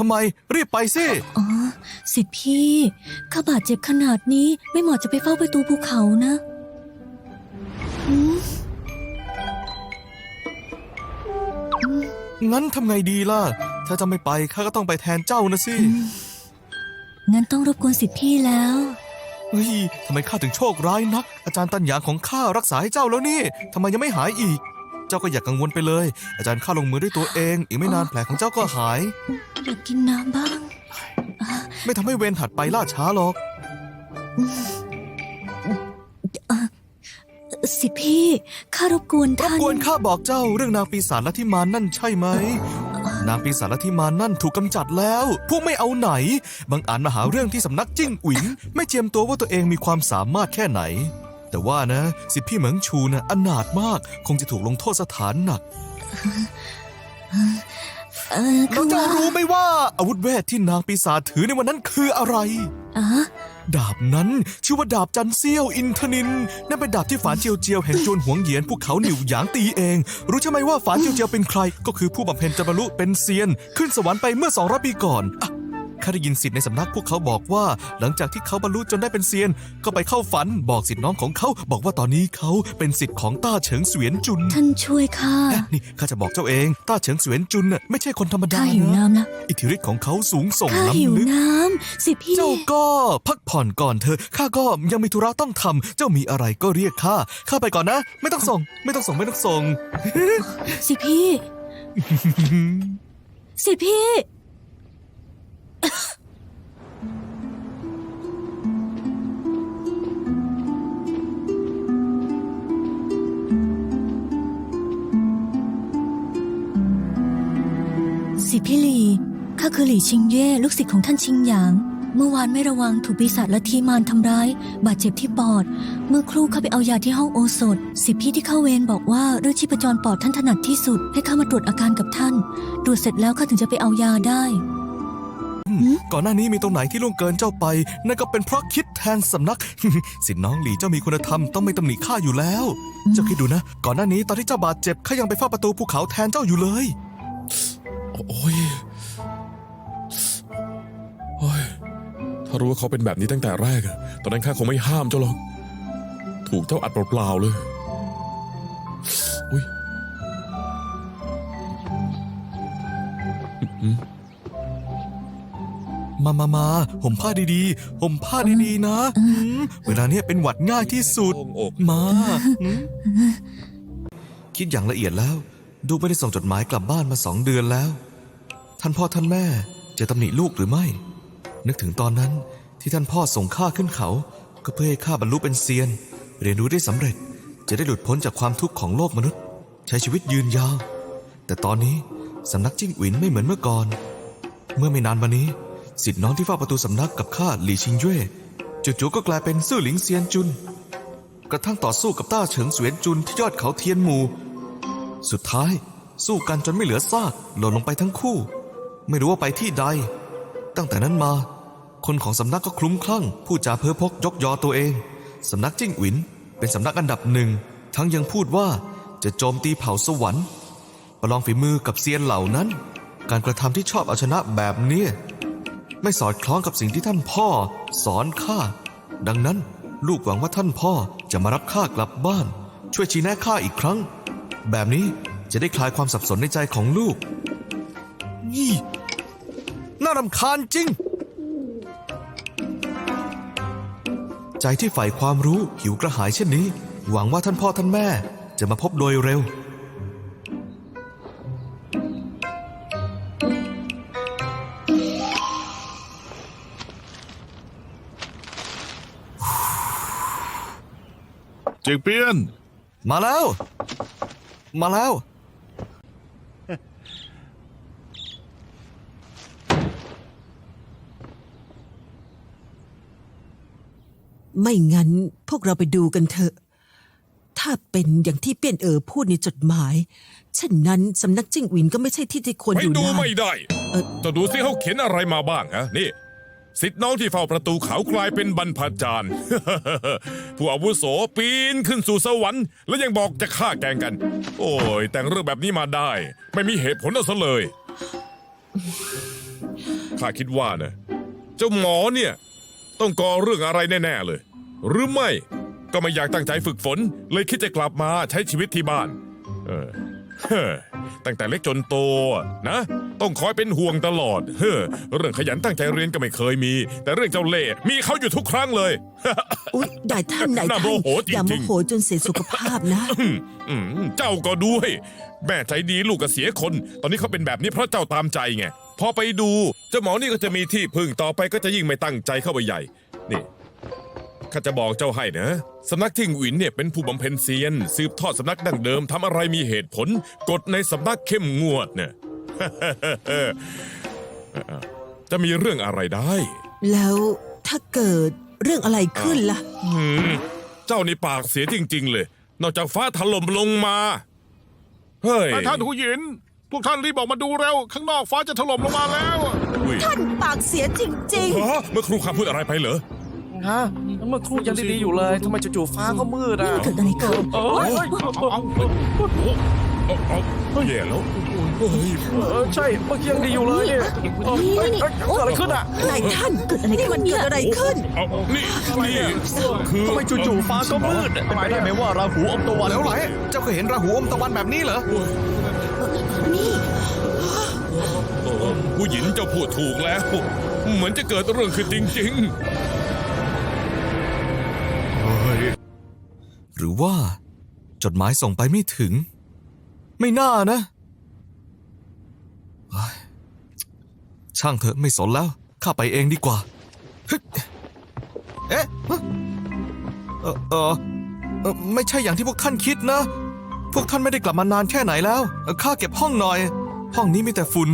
ทำไม รีบไปสิ อ๋อ สิทธิพี่ ข้าบาดเจ็บขนาดนี้ไม่เหมาะจะไปเฝ้าประตูภูเขานะอืมงั้นทำไงดีล่ะ ถ้าจะไม่ไปข้าก็ต้องไปแทนเจ้านะสิงั้นต้องรบกวนสิทธิพี่แล้ว เฮ้ยทำไมข้าถึงโชคร้ายนัก อาจารย์ตันหยางของข้ารักษาให้เจ้าแล้วนี่ทำไมยังไม่หายอีก เจ้าก็อย่ากกังวลไปเลย อาจารย์ข้าลงมือด้วยตัวเอง อีกไม่นานแผลของเจ้าก็หาย อยากกินน้ำบ้าง ไม่ทำให้เวรถัดไปล่าช้าหรอก สิทธิพี่ข้ารบกวนรบท่าน กวนข้าบอกเจ้าเรื่องนางปีศาจลัทธิมานนั่นใช่ไหม นางปีศาจลัทธิมานนั่นถูกกำจัดแล้ว พวกไม่เอาไหน บางอ่านมาหาเรื่องที่สำนักจิ้งอุ๋งไม่เจียมตัวว่าตัวเองมีความสามารถแค่ไหน แต่ว่านะสิทธิพี่เหมิงชูนะอนาถมาก คงจะถูกลงโทษสถานหนักเออคืแล้วอเจ้าว่ารู้ไหมว่าอาวุธเวทที่นางปีศาจถือในวันนั้นคืออะไร อ๋อดาบนั้นชื่อว่าดาบจันเซียวอินทนินนั่นเป็นดาบที่ฝานเจียวเจียวแห่งโจรหวงเหยียนภูเขาหนิวหยางตีเอง รู้ใช่ไหมว่าฝานเจียวเจียวเป็นใคร ก็คือผู้บำเพ็ญจะบรรลุเป็นเซียน ขึ้นสวรรค์ไปเมื่อ200ปีก่อนอะ ข้าได้ยินสิทธิ์ในสำนักพวกเขาบอกว่า หลังจากที่เขาบรรลุจนได้เป็นเซียน ก็ไปเข้าฝันบอกสิทธิ์น้องของเขา บอกว่าตอนนี้เขาเป็นสิทธิ์ของต้าเฉิงเสวียนจุน ท่านช่วยข้าเอ๊ะนี่ข้าจะบอกเจ้าเอง ต้าเฉิงเสวียนจุนน่ะไม่ใช่คนธรรมดาข้าหิวนะน้ำนะอิทธิฤทธิ์ของเขาสูงส่งข้าหิวล้ำลึก น้ำสิทธิพี่ เจ้าก็พักผ่อนก่อนเถอะข้าก็ยังมีธุระต้องทำเจ้ามีอะไรก็เรียกข้าข้าไปก่อนนะ ไม่ต้องส่ง ไม่ต้องส่งไม่ต้องส่ง สิทธิพี่ สิทธิพี่ สิพี่หลี ข้าคือหลี่ชิงเย่ลูกศิษย์ของท่านชิงหยาง เมื่อวานไม่ระวังถูกปีศาจแลัทธิมารทำร้าย บาดเจ็บที่ปอด เมื่อครู่เข้าไปเอายาที่ห้องโอสถ สิพี่ที่เข้าเวรบอกว่าเรื่องชีพจรปอดท่านถนัดที่สุด ให้เข้ามาตรวจอาการกับท่าน ตรวจเสร็จแล้วข้าถึงจะไปเอายาได้ ก่อนหน้านี้มีตรงไหนที่ล่วงเกินเจ้าไป นั่นก็เป็นเพราะคิดแทนสำนัก สิน้องหลีเจ้ามีคุณธรรมต้องไม่ตำหนิข้าอยู่แล้ว เจ้าคิดดูนะ ก่อนหน้านี้ตอนที่เจ้าบาดเจ็บข้ายังไปเฝ้าประตูภูเขาแทนเจ้าอยู่เลย โอ้ยโอ้ยถ้ารู้ว่าเขาเป็นแบบนี้ตั้งแต่แรกอะตอนนั้นข้าคงไม่ห้ามเจ้าหรอก ถูกเจ้าอัดเปล่าๆเลย อุ้ยมามามาห่มผ้าดีๆห่มผ้าดีๆนะหืมเวลาเนี้ยเป็นหวัดง่ายที่สุด โล่งอก มาหืมคิดอย่างละเอียดแล้ว ดูไม่ได้ส่งจดหมายกลับบ้านมาสองเดือนแล้ว ท่านพ่อท่านแม่จะตำหนิลูกหรือไม่ นึกถึงตอนนั้นที่ท่านพ่อส่งข้าขึ้นเขา ก็เพื่อให้ข้าบรรลุเป็นเซียน เรียนรู้ได้สำเร็จ จะได้หลุดพ้นจากความทุกข์ของโลกมนุษย์ ใช้ชีวิตยืนยาว แต่ตอนนี้สำนักจิ้งหวินไม่เหมือนเมื่อก่อน เมื่อไม่นานมานี้ สิทธิ์น้องที่เฝ้าประตูสำนักกับข้าหลี่ชิงเย่จู่ๆก็กลายเป็นซื่อหลิงเซียนจุน กระทั่งต่อสู้กับต้าเฉิงเสวียนจุนที่ยอดเขาเทียนหมู่สุดท้ายสู้กันจนไม่เหลือซากหล่นลงไปทั้งคู่ ไม่รู้ว่าไปที่ใด ตั้งแต่นั้นมา คนของสำนักก็คลุ้มคลั่งพูดจาเพ้อพกยกยอตัวเอง สำนักจิ้งหวิน เป็นสำนักอันดับหนึ่ง ทั้งยังพูดว่าจะโจมตีเผ่าสวรรค์ประลองฝีมือกับเซียนเหล่านั้น การกระทำที่ชอบเอาชนะแบบนี้ ไม่สอดคล้องกับสิ่งที่ท่านพ่อ สอนข้า ดังนั้นลูกหวังว่าท่านพ่อจะมารับข้ากลับบ้าน ช่วยชี้แนะข้าอีกครั้ง แบบนี้จะได้คลายความสับสนในใจของลูกยี่น่ารำคาญจริง ใจที่ใฝ่ความรู้หิวกระหายเช่นนี้ หวังว่าท่านพ่อท่านแม่จะมาพบโดยเร็ว จียงเปียน มาแล้ว มาแล้ว ไม่งั้นพวกเราไปดูกันเถอะ ถ้าเป็นอย่างที่เปี้ยนเอ๋อพูดในจดหมายเช่นนั้นสำนักจิ้งหวินก็ไม่ใช่ที่ที่ควรไม่อยู่ดูนานไม่ได้เอ่อจะดูสิเขาเขียนอะไรมาบ้างฮะนี่ สิทธิ์น้องที่เฝ้าประตูเขากลายเป็นบรรพจารย์ ผู้อาวุโสปีนขึ้นสู่สวรรค์ แล้วยังบอกจะฆ่าแกงกัน โอ้ย แต่งเรื่องแบบนี้มาได้ ไม่มีเหตุผลอาซะเลยข้าคิดว่านะเจ้าหมอเนี่ย ต้องก่อเรื่องอะไรแน่ ๆ เลย หรือไม่ก็ไม่อยากตั้งใจฝึกฝน เลยคิดจะกลับมาใช้ชีวิตที่บ้าน เออเฮ้อตั้งแต่เล็กจนโตนะ ต้องคอยเป็นห่วงตลอด เฮ้อเรื่องขยันตั้งใจเรียนก็ไม่เคยมี แต่เรื่องเจ้าเล่ห์มีเขาอยู่ทุกครั้งเลย อุ๊ยนายท่านนายน่าท่านโมโหจริงๆ อย่าโมโหจนเสียสุขภาพนะอืมเจ้าก็ด้วย แม่ใจดีลูกก็เสียคน ตอนนี้เขาเป็นแบบนี้เพราะเจ้าตามใจไง พอไปดูเจ้าหมอนี่ก็จะมีที่พึ่งต่อไปก็จะยิ่งไม่ตั้งใจเข้าไปใหญ่ นี่ข้าจะบอกเจ้าให้นะ สำนักทิงหวินเนี่ยเป็นผู้บำเพ็ญเซียน สืบทอดสำนักดั้งเดิมทำอะไรมีเหตุผล กฎในสำนักเข้มงวดเนี่ย จะมีเรื่องอะไรได้ แล้วถ้าเกิดเรื่องอะไรขึ้นล่ะ หืมเจ้านี่ปากเสียจริง ๆ เลย นอกจากฟ้าถล่มลงมา เฮ้ยนายท่านหูหยิน พวกท่านรีบออกมาดูเร็ว ข้างนอกฟ้าจะถล่มลงมาแล้ว อุ้ยท่านปากเสียจริง ฮะเมื่อครูข้าพูดอะไรไปเหรอ ฮะเมื่อครู่ยังดีๆอยู่เลยทำไมจู่ๆฟ้าก็มืดนี่อะมันเกิดอะไรขึ้น เอ้ยเอาเอาเอาแย่แล้ว เฮ้ยเออใช่เมื่อกี้ยังดีอยู่เลยเนี่ยเอ้ยเอ้ยเอ้ยเกิดอะไรขึ้นอะๆนายท่านเกิดอะไรนี่ขึ้มันนเนี่เกิยดอะไรขึ้น เอานี่นี่คือทำไมจู่ๆฟ้าก็มืดเป็นไปได้ไหมว่าราหูอมตะวันแล้วไหลเจ้าเคยเห็นราหูอมตะวันแบบนี้เหรอนี่เออผู้หญิงเจ้าพูดถูกแล้ว เหมือนจะเกิดเรื่องขึ้นจริงหรือว่า จดหมายส่งไปไม่ถึง ไม่น่านะเฮ้ย ช่างเถอะไม่สนแล้ว ข้าไปเองดีกว่า เอ๊ะเออเออไม่ใช่อย่างที่พวกท่านคิดนะ พวกท่านไม่ได้กลับมานานแค่ไหนแล้ว ข้าเก็บห้องหน่อย ห้องนี้มีแต่ฝุ่น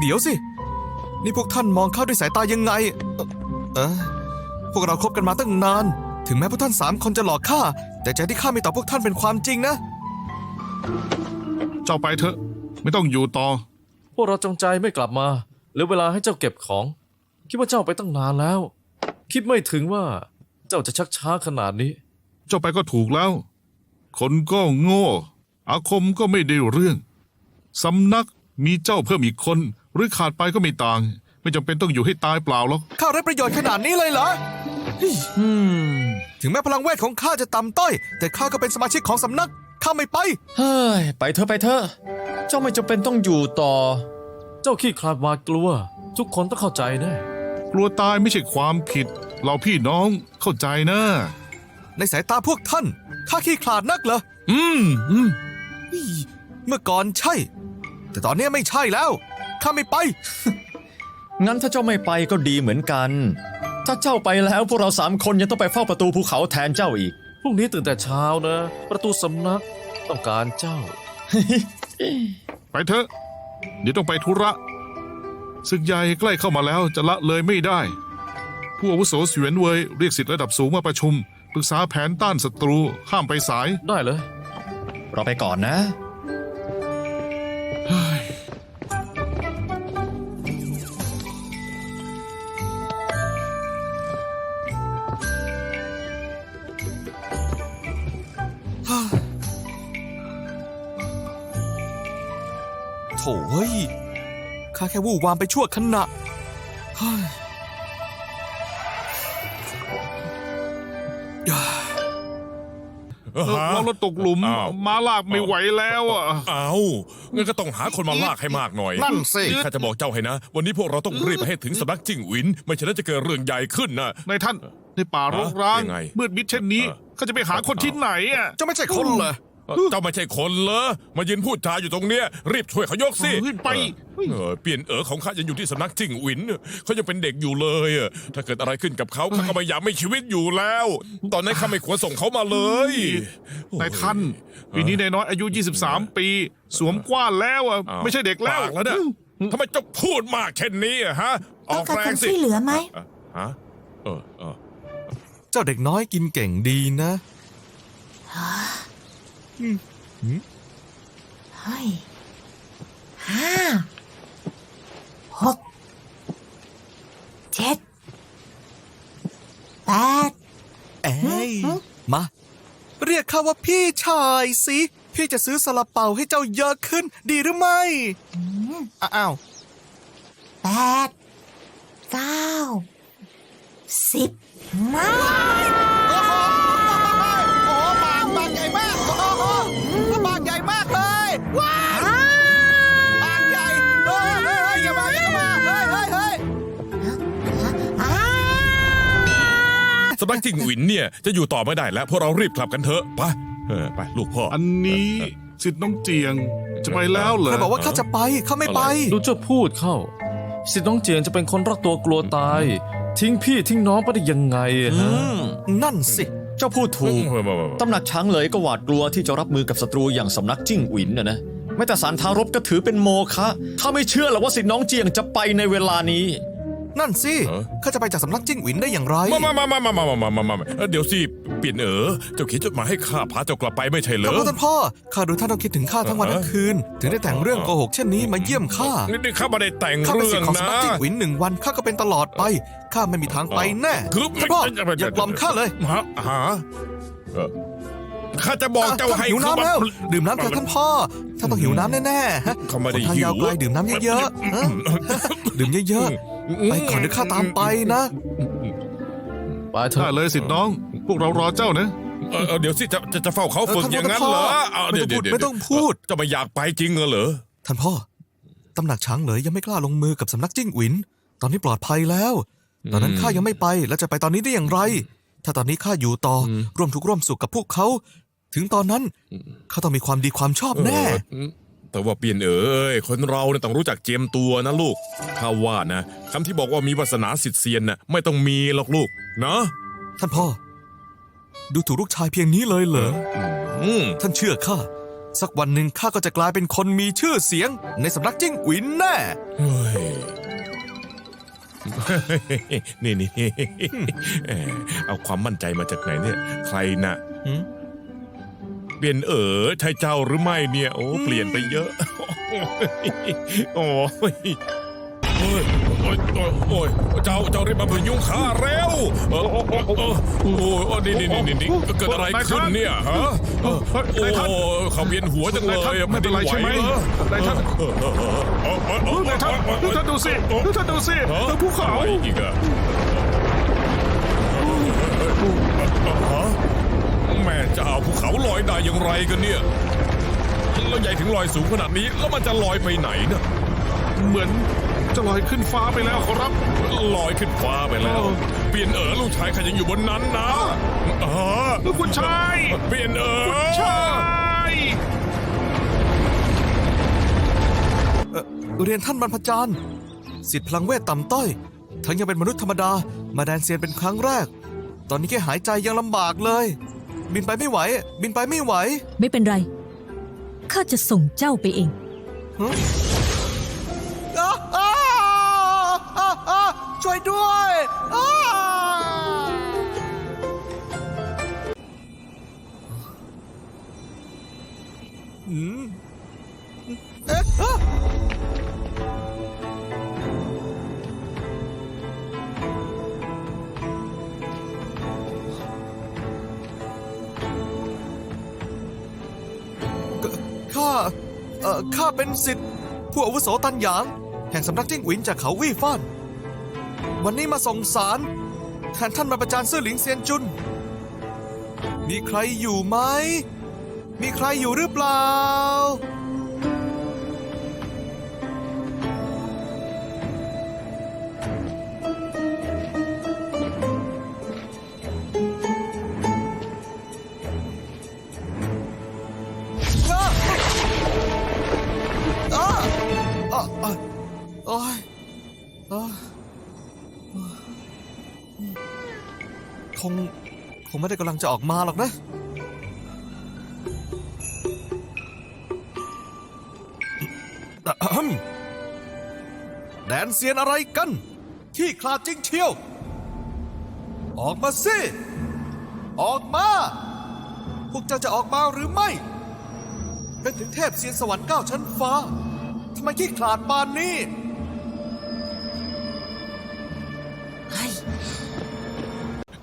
เดี๋ยวสิ นี่พวกท่านมองข้าด้วยสายตายังไง เออเออพวกเราคบกันมาตั้งนาน ถึงแม้พวกท่านสามคนจะหลอกข้า แต่ใจที่ข้ามีต่อพวกท่านเป็นความจริงนะ เจ้าไปเถอะ ไม่ต้องอยู่ต่อ พวกเราจงใจไม่กลับมาเหลือเวลาให้เจ้าเก็บของ คิดว่าเจ้าไปตั้งนานแล้ว คิดไม่ถึงว่าเจ้าจะชักช้าขนาดนี้ เจ้าไปก็ถูกแล้ว คนก็โง่ อาคมก็ไม่ได้เรื่อง สำนักมีเจ้าเพิ่มอีกคน หรือขาดไปก็ไม่ต่าง ไม่จำเป็นต้องอยู่ให้ตายเปล่าหรอก ข้าได้ประโยชน์ขนาดนี้เลยเหรอเฮ้ยอืม ถึงแม้พลังเวทของข้าจะต่ำต้อย แต่ข้าก็เป็นสมาชิกของสำนัก ข้าไม่ไป เฮ้ย ไปเถอะไปเถอะ เจ้าไม่จำเป็นต้องอยู่ต่อ เจ้าขี้คลาดหวาดกลัว ทุกคนต้องเข้าใจแน่กลัวตายไม่ใช่ความผิด เราพี่น้องเข้าใจนะ ในสายตาพวกท่าน ข้าขี้ขลาดนักเหรอ อืมอืมเฮ้ยเมื่อก่อนใช่ แต่ตอนนี้ไม่ใช่แล้ว ข้าไม่ไป งั้นถ้าเจ้าไม่ไปก็ดีเหมือนกัน ถ้าเจ้าไปแล้วพวกเราสามคนยังต้องไปเฝ้าประตูภูเขาแทนเจ้าอีก พรุ่งนี้ตื่นแต่เช้านะ ประตูสำนักต้องการเจ้า ไปเถอะ เดี๋ยวต้องไปธุระศึกใหญ่ใกล้เข้ามาแล้วจะละเลยไม่ได้ ผู้อาวุโสเสวียนเวยเรียกสิทธิระดับสูงมาประชุมปรึกษาแผนต้านศัตรูห้ามไปสายได้เลย เราไปก่อนนะ ข้าแค่วู่วามไปชั่วขณะเฮ้ยๆเออเรารถตกหลุมอ้าว ม้าลากไม่ไหวแล้วอะ เอางั้นก็ต้องหาคนมาลากให้มากหน่อยนั่นสินี่ข้าจะบอกเจ้าให้นะ วันนี้พวกเราต้องรีบไปให้ถึงสำนักจิ้งหวิน ไม่ฉะนั้นจะเกิดเรื่องใหญ่ขึ้นนะ ในท่านในป่ารกร้าง ยังไงมืดมิดเช่นนี้เออ เขาจะไปหาคนที่ไหนอะเจ้าไม่ใช่คนเหรอ เจ้าไม่ใช่คนเหรอมายืนพูดจาอยู่ตรงเนี้ยรีบช่วยเขายกสิเฮ้ยไปเออเปลี่ยนเอ๋อของข้ายังอยู่ที่สำนักจิ้งหวินเขายังเป็นเด็กอยู่เลยอะถ้าเกิดอะไรขึ้นกับเขาข้าก็ไม่อยากไม่ชีวิตอยู่แล้ว ตอนนั้นข้าไม่ควรส่งเขามาเลยในายท่านปีนี้นายน้อยอายุ 23 ปี สวมกว้านแล้วอะอ้าวไม่ใช่เด็กแล้วปากแล้วเนี่ยทำไมเจ้าพูดมากเช่นนี้อะฮะ อต้อองกการแรควางมสิช่วยเหลือไหม อะฮะเออเออ เจ้าเด็กน้อยกินเก่งดีนะ เฮ้ยห้าหกเจ็ดแปดเอ้ยมา เรียกข้าว่าพี่ชายสิ พี่จะซื้อซาลาเปาให้เจ้าเยอะขึ้น ดีหรือไม่อ้าวแปดเก้าสิบมำนักจิ้งหวินเนี่ยจะอยู่ต่อไม่ได้แล้วพวกเรารีบกลับกันเถอะไปเออไปลูกพ่ออันนี้สิทธิ์น้องเจียงจะไปแล้วเหรอใครบอกว่าข้าจะไปข้าไม่ไป ดูเจ้าพูดเข้า สิทธิ์น้องเจียงจะเป็นคนรักตัวกลัวตาย ทิ้งพี่ทิ้งน้องไปได้ยังไงอะฮะนั่นสิ เจ้าพูดถูกเออมามามาตำหนักช้างเลยก็หวาดกลัวที่จะรับมือกับศัตรูอย่างสำนักจิ้งหวินนะนะแม้แต่สารทารบก็ถือเป็นโมฆะข้าไม่เชื่อหรอกว่าสิทธิ์น้องเจียงจะไปในเวลานี้ นั่นสิข้าจะไปจากสำนักจิ้งหวินได้อย่างไรมามามามามามามามามาเออเดี๋ยวสิเปลี่ยนเออเจ้าเขียนจดหมายให้ข้าพาเจ้ากลับไปไม่ใช่เหรขอบอคุณท่านพ่อข้าดูท่านต้องคิดถึงข้าทั้งวันทั้งคืน ถึงได้แต่งเรื่องโกหกเช่นนี้มาเยี่ยมข้านี่นี่ข้าไม่ได้แต่งข้าเป็นเรื่สิอทงธิ์ของนะสำนักจิ้งหวินหนึ่งวันข้าก็เป็นตลอดไปข้าไม่มีทางไปแน่คือท่านพ่อไม่ไม่อย่ากล่อมข้าเลยฮะฮะเออข้าจะบอกเจ้าให้หิวน้ำแล้วคือดื่มน้ำเถอะท่านพ่อท่านต้องหิวน้ำแน่ๆฮะเขาไม่ได้หนทางยาวหิวไกลดื่มน้ำเยอะๆฮะดื่มเยอะๆ ไปก่อนเดี๋ยวข้าตามไปนะ ไปเถได้อะเลยสิทธิ์น้อง พวกเรารอเจ้านะ เออเออเดี๋ยวสิจะจะจะเฝ้าเขาฝึกออท่านอย่างนั้นเหรอเาไม่ต้องพูดไม่ต้องพูด จะไม่อยากไปจริงเหรอ ท่านพ่อ ตำหนักช้างเหลยยังไม่กล้าลงมือกับสำนักจิ้งหวิน ตอนนี้ปลอดภัยแล้ว ตอนนั้นข้ายังไม่ไปแล้วจะไปตอนนี้ได้อย่างไร ถ้าตอนนี้ข้าอยู่ต่ออร่วมทุกข์ร่วมสุขกับพวกเขา ถึงตอนนั้นข้าต้องมีความดีความชอบแน่ เออ แต่ว่าเปลี่ยนเอ๋ยคนเราเนี่ยต้องรู้จักเจียมตัวนะลูกข้าว่านะคำที่บอกว่ามีวาสนาสิทธิ์เซียนน่ะไม่ต้องมีหรอกลูกนะท่านพ่อ ดูถูกลูกชายเพียงนี้เลยเหรออืมท่านเชื่อข้าสักวันหนึ่งข้าก็จะกลายเป็นคนมีชื่อเสียง ในสำนักจิ้งหวินแน่เฮ้ยนี่นี่เอ่อเอาความมั่นใจมาจากไหนเนี่ย ใครน่ะหืม เปลี่ยนเอ๋อใช่เจ้าหรือไม่เนี่ย โอ้เปลี่ยนไปเยอะ โอ้ยโอ้ยโอ้ยโอ้ยโอ้ยเจ้าเจ้ารีบมาพยุงข้าเร็วเออเออเออโอ้ยโอ้ยนี่นี่นี่นี่เกิดอะไรขึ้นเนี่ยฮะโอ้นายท่านเขาเวียนหัวจังเลยนายท่านไม่เป็นไรใช่ไหมเหรอนายท่านเออเออเออเออเออเออนายท่านนายท่านดูสินายท่านดูสิเออภูเขาอะไรอีกอะฮะ แม่เจ้าภูเขาลอยได้อย่างไรกันเนี่ย แล้วใหญ่ถึงลอยสูงขนาดนี้ แล้วมันจะลอยไปไหนเนี่ยเหมือนจะลอยขึ้นฟ้าไปแล้วขอรับ ลอยขึ้นฟ้าไปแล้ว เปลี่ยนเอ๋อลูกชายข้ายังอยู่บนนั้นนะเออคุณชาย เปลี่ยนเอ๋อชายเรียนท่านบรรพจารย์สิทธิ์พลังเวทต่ำต้อย ทั้งยังเป็นมนุษย์ธรรมดา มาแดนเซียนเป็นครั้งแรก ตอนนี้แค่หายใจยังลำบากเลย บินไปไม่ไหว บินไปไม่ไหวไม่เป็นไร ข้าจะส่งเจ้าไปเองอ้าอ้าอ้าอ้าช่วยด้วยอ้าอืมเอ๊ะอ้าข้า ข้าเป็นสิทธิ์ผู้อาวุโสตันหยาง แห่งสำนักจิ้งหวินจากเขาวี่ฟ้าน วันนี้มาส่งสารแทนท่านมาประจานซื่อหลิงเซียนจุน มีใครอยู่ไหม มีใครอยู่หรือเปล่า งไม่ได้กำลังจะออกมาหรอกนะอะฮึ่มแดนเซียนอะไรกัน ที่คลาดจริงเที่ยว ออกมาสิ ออกมา พวกเจ้าจะออกมาหรือไม่ เป็นถึงเทพเซียนสวรรค์เก้าชั้นฟ้าทำไมขี้ขลาดปานนี้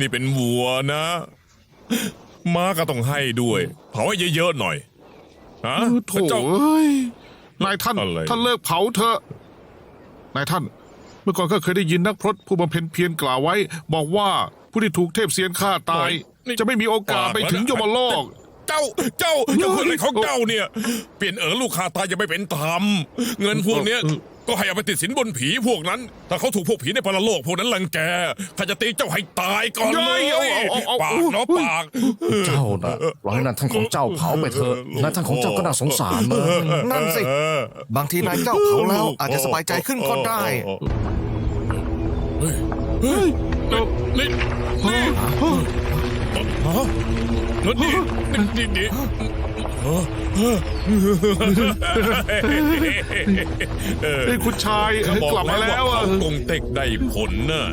นี่เป็นวัวนะ ม้าก็ต้องให้ด้วย เผาให้เยอะๆหน่อยฮะโถเจ้า เอ้ยนายท่าน อะไร ท่านเลิกเผาเถอะ นายท่าน เมื่อก่อนก็เคยได้ยินนักพรตผู้บำเพ็ญเพียรกล่าวไว้ บอกว่าผู้ที่ถูกเทพเสียนฆ่าตายจะไม่มีโอกาสไปถึงยมโลก เจ้า เจ้าเจ้าพูดอะไรของเจ้าเนี่ย เปลี่ยนเออลูกคาตายยังไม่เป็นธรรม เงินพวกเนี้ย ก็ให้เอาไปติดสินบนผีพวกนั้น ถ้าเขาถูกพวกผีในปรโลกพวกนั้นรังแกข้าจะตีเจ้าให้ตายก่อนเลยเย้ยเอาเอาเอาปากเนาะปาก เจ้าน่ะปล่อยให้นั่นท่านของเจ้าเผาไปเถอะนั่นท่านของเจ้าก็น่าสงสารนะนั่นสิ บางทีนายเจ้าเผาแล้วอาจจะสบายใจขึ้นก็ได้นี่นี่ฮะนี่นี่ นี่เออไอ้ยคุณชายก็บอกกลับมาแล้วว่าอะเขากงเต็กได้ผลน่ะ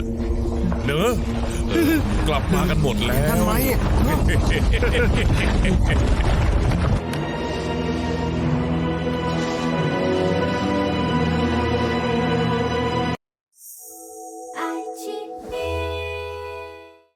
เนอะเออกลับมากันหมดแล้วนั่นไหม